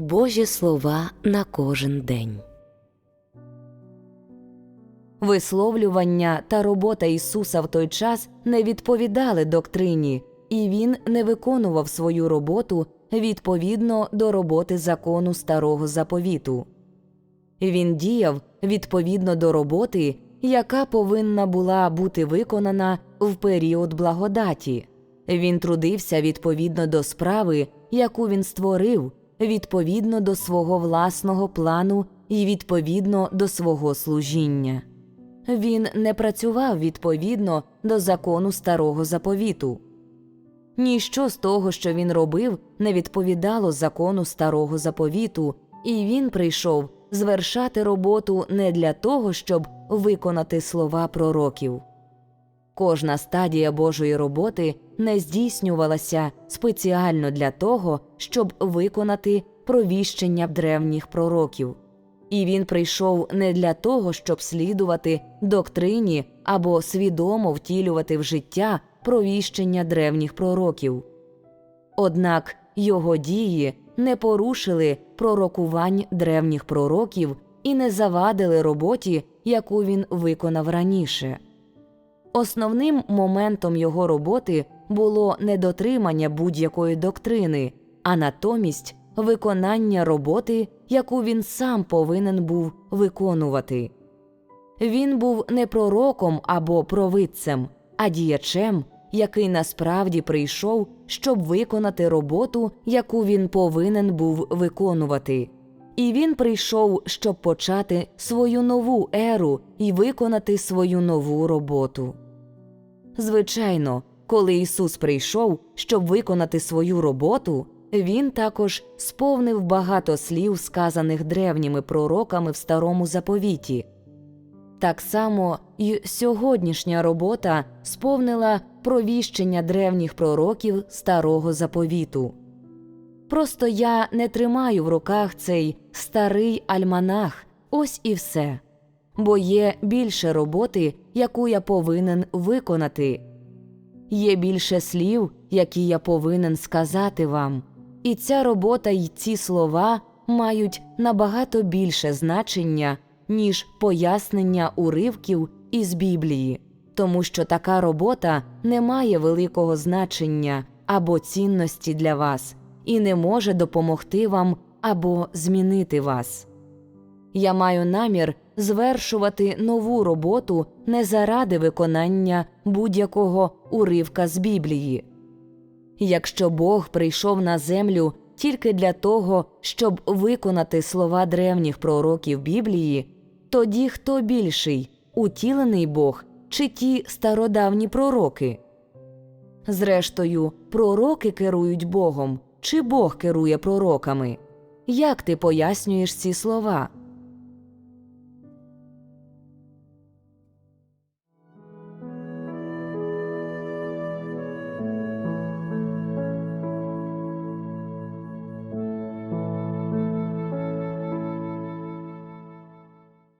Божі слова на кожен день. Висловлювання та робота Ісуса в той час не відповідали доктрині, і Він не виконував свою роботу відповідно до роботи закону старого заповіту. Він діяв відповідно до роботи, яка повинна була бути виконана в період благодаті. Він трудився відповідно до справи, яку він створив, відповідно до свого власного плану і відповідно до свого служіння. Він не працював відповідно до закону старого заповіту. Ніщо з того, що він робив, не відповідало закону старого заповіту, і він прийшов звершати роботу не для того, щоб виконати слова пророків. Кожна стадія Божої роботи не здійснювалася спеціально для того, щоб виконати провіщення древніх пророків. І він прийшов не для того, щоб слідувати доктрині або свідомо втілювати в життя провіщення древніх пророків. Однак його дії не порушили пророкувань древніх пророків і не завадили роботі, яку він виконав раніше. Основним моментом його роботи було не дотримання будь-якої доктрини, а натомість виконання роботи, яку він сам повинен був виконувати. Він був не пророком або провидцем, а діячем, який насправді прийшов, щоб виконати роботу, яку він повинен був виконувати. І він прийшов, щоб почати свою нову еру і виконати свою нову роботу. Звичайно, коли Ісус прийшов, щоб виконати свою роботу, Він також сповнив багато слів, сказаних древніми пророками в старому заповіті. Так само й сьогоднішня робота сповнила провіщення древніх пророків старого заповіту. Просто я не тримаю в руках цей старий альманах, ось і все. Бо є більше роботи, яку я повинен виконати. Є більше слів, які я повинен сказати вам. І ця робота й ці слова мають набагато більше значення, ніж пояснення уривків із Біблії, тому що така робота не має великого значення або цінності для вас і не може допомогти вам або змінити вас. Я маю намір звершувати нову роботу не заради виконання будь-якого уривка з Біблії. Якщо Бог прийшов на землю тільки для того, щоб виконати слова древніх пророків Біблії, тоді хто більший утілений Бог чи ті стародавні пророки? Зрештою, пророки керують Богом, чи Бог керує пророками? Як ти пояснюєш ці слова?